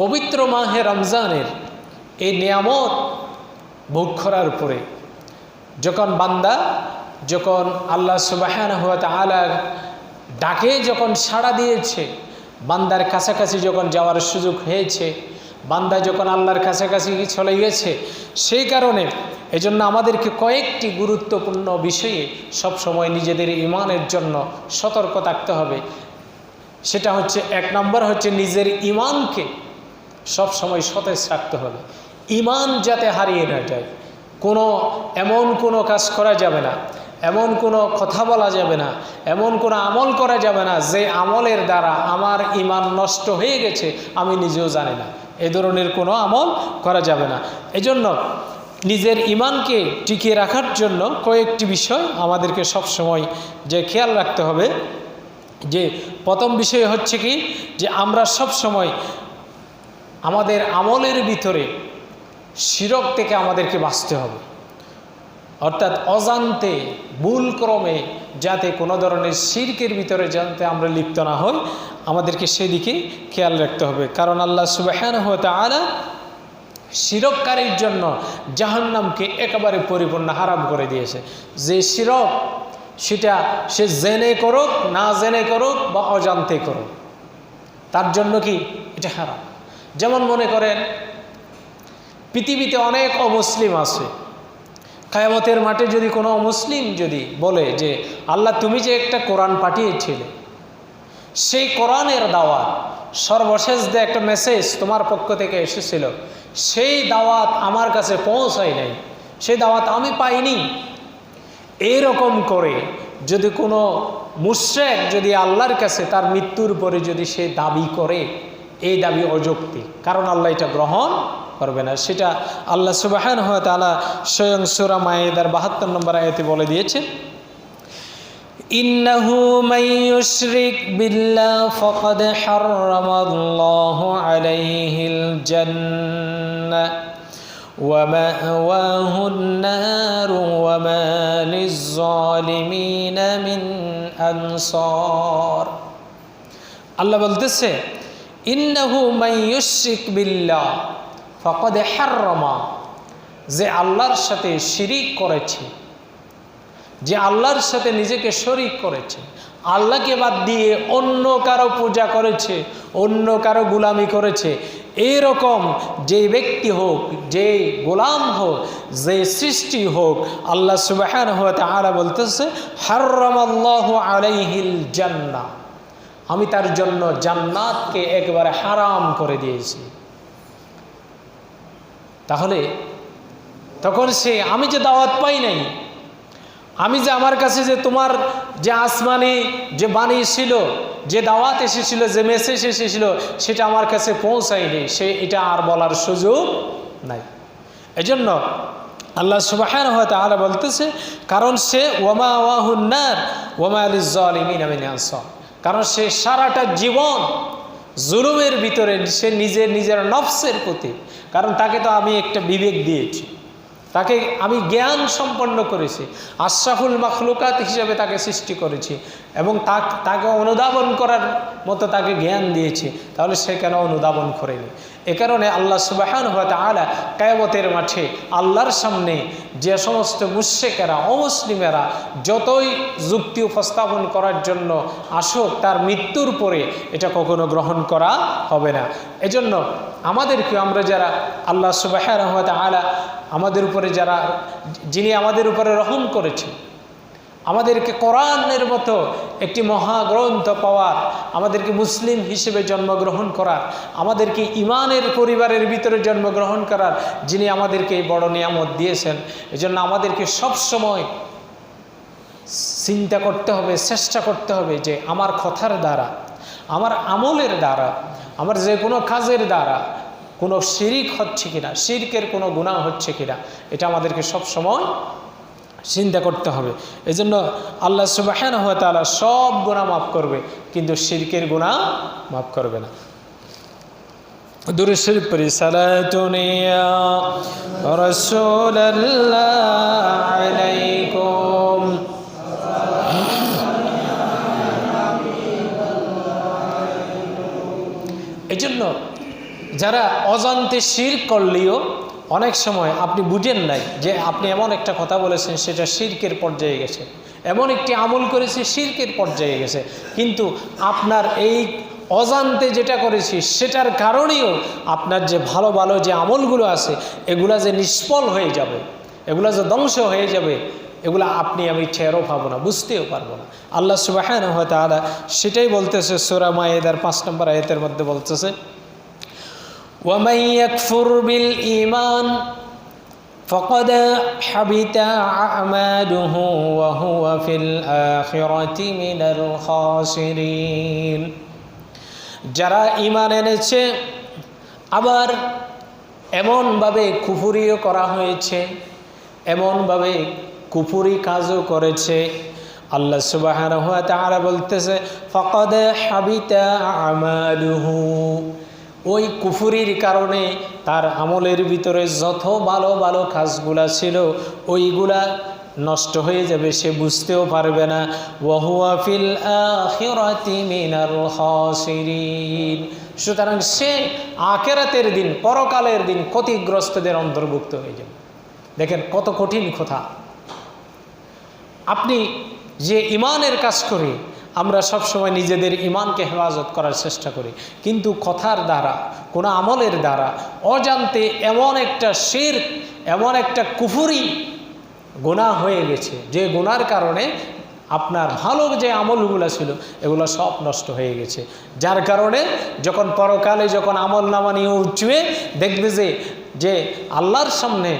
পবিত্র মাহে রমজানের এই নিয়ামত ভোগ করার উপরে যখন বান্দা, যখন আল্লাহ সুবাহান হুয়া তালা ডাকে যখন সাড়া দিয়েছে, বান্দার কাছাকাছি যখন যাওয়ার সুযোগ হয়েছে, বান্দা যখন আল্লাহর কাছাকাছি চলে গেছে সেই কারণে এজন্য আমাদেরকে কয়েকটি গুরুত্বপূর্ণ বিষয়ে সব সময় নিজেদের ইমানের জন্য সতর্ক থাকতে হবে। সেটা হচ্ছে, এক নম্বর হচ্ছে নিজের ইমানকে সব সময় সতেজ রাখতে হবে। ইমান যাতে হারিয়ে না যায়, কোনো এমন কোনো কাজ করা যাবে না, এমন কোনো কথা বলা যাবে না, এমন কোনো আমল করা যাবে না যে আমলের দ্বারা আমার ইমান নষ্ট হয়ে গেছে, আমি নিজেও জানি না। এ ধরনের কোনো আমল করা যাবে না। এজন্য নিজের ইমানকে টিকিয়ে রাখার জন্য কয়েকটি বিষয় আমাদেরকে সব সময় যে খেয়াল রাখতে হবে। যে প্রথম বিষয় হচ্ছে কি? যে আমরা সব সময় আমাদের আমলের ভিতরে শিরক থেকে আমাদেরকে বাঁচতে হবে। অর্থাৎ অজান্তে ভুল ক্রমে যাতে কোনো ধরনের শির্কের ভিতরে যাতে আমরা লিপ্ত না হই, আমাদেরকে সেদিকে খেয়াল রাখতে হবে। কারণ আল্লাহ সুবাহান হতে আলা শিরককারীর জন্য জাহান্নামকে একেবারে পরিপূর্ণ হারাম করে দিয়েছে। যে শিরক, সেটা সে জেনে করুক, না জেনে করুক বা অজান্তে করুক, তার জন্য কি? এটা হারাম। যেমন মনে করেন, পৃথিবীতে অনেক অমুসলিম আছে। কায়ামতের মাঠে যদি কোনো মুসলিম যদি বলে যে, আল্লাহ, তুমি যে একটা কোরআন পাঠিয়েছিলে, সেই কোরআনের দাওয়াত সর্বশেষ যে একটা মেসেজ তোমার পক্ষ থেকে এসেছিল, সেই দাওয়াত আমার কাছে পৌঁছায় নাই, সেই দাওয়াত আমি পাইনি। এইরকম করে যদি কোনো মুশ্রেক যদি আল্লাহর কাছে তার মৃত্যুর পরে যদি সে দাবি করে এই দাবি অযৌক্তিক কারণ আল্লাহ এটা গ্রহণ করবে না সেটা আল্লাহ সুবাহান হয় তালা স্বয়ং সুরা মায়েদার বাহাত্তর নম্বর আয়তে বলে দিয়েছে إنه من يشرك بالله فقد حرم الله عليه الجنة ومأواه النار وما للظالمين من أنصار আল্লাহ বলতেছে ইন্নাহু মাই ইউশরিক বিল্লাহ, ফকদ হাররমা। যে আল্লাহর সাথে শিরিক করেছে, যে আল্লাহর সাথে নিজেকে শরিক করেছে, আল্লাহকে বাদ দিয়ে অন্য কারও পূজা করেছে, অন্য কারও গুলামি করেছে এরকম যে ব্যক্তি হোক যে গোলাম হোক যে সৃষ্টি হোক, আল্লাহ সুবাহান হতে আলা বলতেছে, হার্রামাল্লাহ আলাইহিল জান্না আমি তার জন্য জান্নাতকে একবারে হারাম করে দিয়েছি। তাহলে তখন সে, আমি যে দাওয়াত পাই নাই, আমি যে আমার কাছে যে তোমার যে আসমানি যে বাণী ছিল, যে দাওয়াত এসেছিল, যে মেসেজ এসেছিল, সেটা আমার কাছে পৌঁছায়নি, সে এটা আর বলার সুযোগ নাই। এজন্য আল্লাহ সুবাহান হয়তো আলা বলতেছে, কারণ সে ওমা ওয়াহুন্নার ওমা আলিমিন আমিন কারণ সে সারাটা জীবন জুলুমের ভিতরে সে নিজের নিজের নফসের প্রতি। কারণ তাকে তো আমি একটা বিবেক দিয়েছি। তাকে আমি জ্ঞান সম্পন্ন করেছি। আশরাফুল মখলুকাত হিসেবে তাকে সৃষ্টি করেছি এবং তাকে অনুধাবন করার মতো তাকে জ্ঞান দিয়েছি। তাহলে সে কেন অনুধাবন করেনি? এ কারণে আল্লাহ সুবাহান হতে আলা কায়ামতের মাঠে আল্লাহর সামনে যে সমস্ত মুশ্রেকেরা, অমুসলিমেরা যতই যুক্তি উপস্থাপন করার জন্য আসুক, তার মৃত্যুর পরে এটা কখনো গ্রহণ করা হবে না। এজন্য আমাদেরকে আমরা যারা আল্লাহ সুবাহান হতে আলা আমাদের উপরে যারা, যিনি আমাদের উপরে রহম করেছেন, আমাদেরকে কোরআনের মতো একটি মহাগ্রন্থ পাওয়ার, আমাদেরকে মুসলিম হিসেবে জন্মগ্রহণ করার, আমাদেরকে ইমানের পরিবারের ভিতরে জন্মগ্রহণ করার যিনি আমাদেরকে এই বড় নিয়ামত দিয়েছেন, এজন্য আমাদেরকে সব সময় চিন্তা করতে হবে, চেষ্টা করতে হবে যে আমার কথার দ্বারা, আমার আমলের দ্বারা, আমার যে কোনো কাজের দ্বারা কোনো শিরিক হচ্ছে কিনা, শিরকের কোনো গুণা হচ্ছে কিনা, এটা আমাদেরকে সব সময় চিন্তা করতে হবে। এই এজন্য আল্লাহ সুবাহান তালা সব গুণা মাফ করবে, কিন্তু শিরকের গুণা মাফ করবে না। দূরে শরীফ পরি সালাতুনিয়া রাসূলুল্লাহ আলাইকুম। এজন্য যারা অজান্তে শির করলেও অনেক সময় আপনি বুঝেন নাই যে আপনি এমন একটা কথা বলেছেন, সেটা শির্কের পর্যায়ে গেছে। এমন একটি আমল করেছে, শির্কের পর্যায়ে গেছে। কিন্তু আপনার এই অজান্তে যেটা করেছি, সেটার কারণেও আপনার যে ভালো ভালো যে আমলগুলো আছে, এগুলা যে নিষ্ফল হয়ে যাবে, এগুলা যে ধ্বংস হয়ে যাবে, এগুলো আপনি আমি টেরও পাবো না, বুঝতেও পারব না। আল্লাহ সুবাহ সেটাই বলতেছে, সোরা মায়েদার পাঁচ নম্বর আয়তের মধ্যে বলতেছে ومن يكفر بالإيمان فقد حبط أعماله وهو في الآخرة من الخاسرين যারা ইমান এনেছে আবার এমনভাবে কুফুরিও করা হয়েছে এমনভাবে কুফুরি কাজও করেছে আল্লাহ সুবাহ বলতেছে ফকদ হাবিতা আমালুহু ওই কুফুরির কারণে তার আমলের ভিতরে যত ভালো ভালো কাজগুলা ছিল, ওইগুলা নষ্ট হয়ে যাবে, সে বুঝতেও পারবে না। ওয়াহুয়া ফিল আখিরাতি মিনাল খাসিরিন। সুতরাং সে আকেরাতের দিন, পরকালের দিন ক্ষতিগ্রস্তদের অন্তর্ভুক্ত হয়ে যাবে। দেখেন কত কঠিন কথা। আপনি যে ইমানের কাজ করি আমরা সবসময় নিজেদের ইমানকে হেফাজত করার চেষ্টা করি। কিন্তু কথার দ্বারা, কোনো আমলের দ্বারা, অজান্তে এমন একটা শির এমন একটা কুফুরি গোনা হয়ে গেছে, যে গোনার কারণে আপনার ভালো যে আমলগুলো ছিল, এগুলো সব নষ্ট হয়ে গেছে। যার কারণে যখন পরকালে যখন আমল নামা নিয়ে উঠবে, দেখবে যে যে আল্লাহর সামনে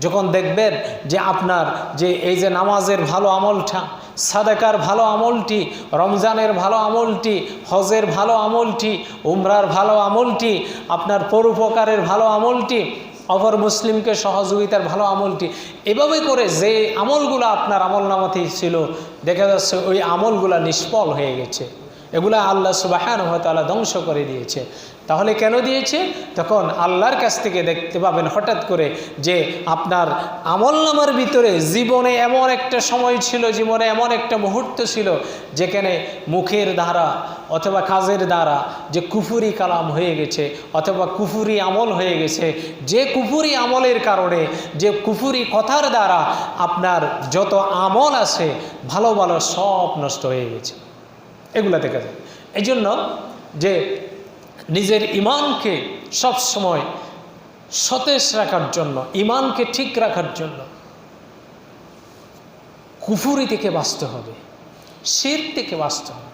যখন দেখবেন যে আপনার যে এই যে নামাজের ভালো আমলটা, সাদাকার ভালো আমলটি, রমজানের ভালো আমলটি, হজের ভালো আমলটি, উমরার ভালো আমলটি, আপনার পরোপকারের ভালো আমলটি, অপর মুসলিমকে সহযোগিতার ভালো আমলটি, এভাবে করে যে আমলগুলো আপনার আমল নামাতেই ছিল, দেখা যাচ্ছে ওই আমলগুলো নিষ্ফল হয়ে গেছে। এগুলা আল্লাহ সুবাহান হয়তো ধ্বংস করে দিয়েছে। তাহলে কেন দিয়েছে? তখন আল্লাহর কাছ থেকে দেখতে পাবেন হঠাৎ করে যে আপনার আমল নামার ভিতরে জীবনে এমন একটা সময় ছিল, জীবনে এমন একটা মুহূর্ত ছিল, যেখানে মুখের দ্বারা অথবা কাজের দ্বারা যে কুফুরি কালাম হয়ে গেছে অথবা কুফুরি আমল হয়ে গেছে, যে কুফুরি আমলের কারণে, যে কুফুরি কথার দ্বারা আপনার যত আমল আছে, ভালো ভালো সব নষ্ট হয়ে গেছে। এগুলা দেখা যায়। এই জন্য যে নিজের ইমানকে সব সময় সতেজ রাখার জন্য, ইমানকে ঠিক রাখার জন্য কুফুরি থেকে বাঁচতে হবে, শির থেকে বাঁচতে হবে।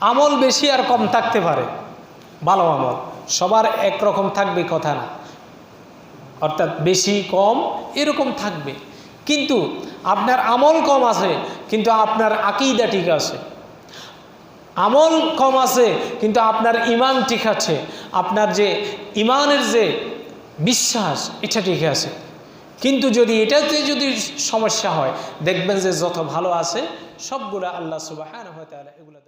আমল বেশি আর কম থাকতে পারে, ভালো আমল। সবার একরকম থাকবে কথা না। অর্থাৎ বেশি, কম এরকম থাকবে। কিন্তু আপনার আমল কম আছে, কিন্তু আপনার আকিদা ঠিক আছে। আমল কম আছে, কিন্তু আপনার ইমান ঠিক আছে। আপনার যে ইমানের যে বিশ্বাস, এটা ঠিক আছে। কিন্তু যদি এটাতে যদি সমস্যা হয়, দেখবেন যে যত ভালো আছে, সবগুলো আল্লাহ সুবাহ এগুলো